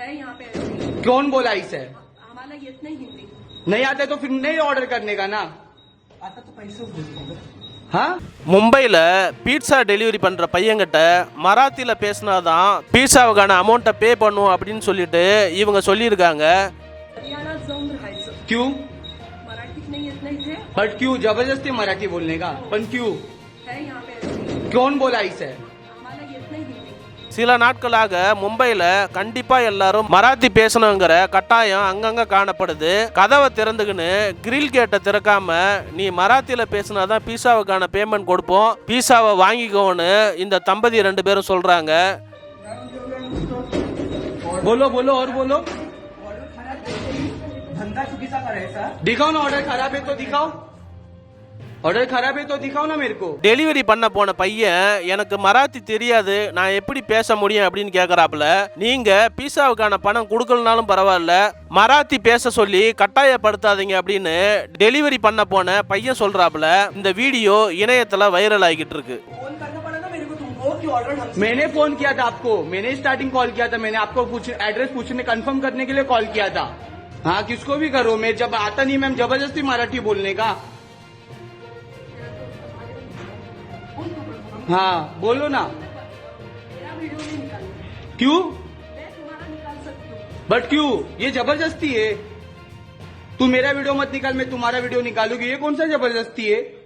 है यहाँ पे ऐसे कौन बोला इसे हमारा येत नहीं हिंदी नहीं आते तो फिर नहीं ऑर्डर करने का ना आता तो पैसे बोलतो हाँ மும்பையில் பீட்சா டெலிவரி பண்ணுற பையன்கிட்ட மராத்தியில் பேசினாதான் பீட்சாவுக்கான அமௌண்ட்டை பே பண்ணுவோம் அப்படின்னு சொல்லிட்டு இவங்க சொல்லியிருக்காங்க हरियाणा जाऊन राहायचं क्यों मराठीत नाही येत नाही थे बट क्यों जबरदस्ती मराठी बोलने का पण क्यों है यहाँ पे ऐसे कौन बोला इसे சில நாட்களாக மும்பையில் கண்டிப்பாக எல்லாரும் மராத்தி பேசணுங்கிற கட்டாயம் அங்கங்கே காணப்படுது கதவை திறந்துக்கின்னு கிரில் கேட்டை திறக்காம நீ மராத்தியில் பேசினாதான் பீஸாவுக்கான பேமெண்ட் கொடுப்போம் பீஸாவை வாங்கிக்கோன்னு இந்த தம்பதி ரெண்டு பேரும் சொல்கிறாங்க बोलो बोलो और बोलो ऑर्डर खराब धंदा चुकीचा करायचा दिखाओ ना ऑर्डर खराब है तो दिखाओ ऑर्डर खराब है तो दिखाओ ना मेरे को டெலிவரி பண்ண போன பையன் எனக்கு மராத்தி தெரியாது நான் எப்படி பேச முடியும் அப்படின்னு கேட்குறாப்புல நீங்க பீஸாவுக்கான பணம் கொடுக்கலனாலும் பரவாயில்ல மராத்தி பேச சொல்லி கட்டாயப்படுத்தாதீங்க அப்படின்னு டெலிவரி பண்ண போன பையன் சொல்றாப்புல இந்த வீடியோ இணையத்துல வைரல் ஆகிட்டு இருக்கு फोन करना पड़ा ना मेरे को तुमको कि ऑर्डर हमसे मैंने फोन किया था आपको मैंने स्टार्टिंग कॉल किया था मैंने आपको पूछ एड्रेस पूछने कंफर्म करने के लिए कॉल किया था हाँ किसको भी करो मैं जब आता नहीं मैम जबरदस्ती मराठी बोलने का हाँ बोलो ना। क्यों? बट क्यों? ये ज़बरदस्ती है। तू मेरा वीडियो मत निकाल, मैं तुम्हारा वीडियो निकालूँगी। ये कौन सा ज़बरदस्ती है?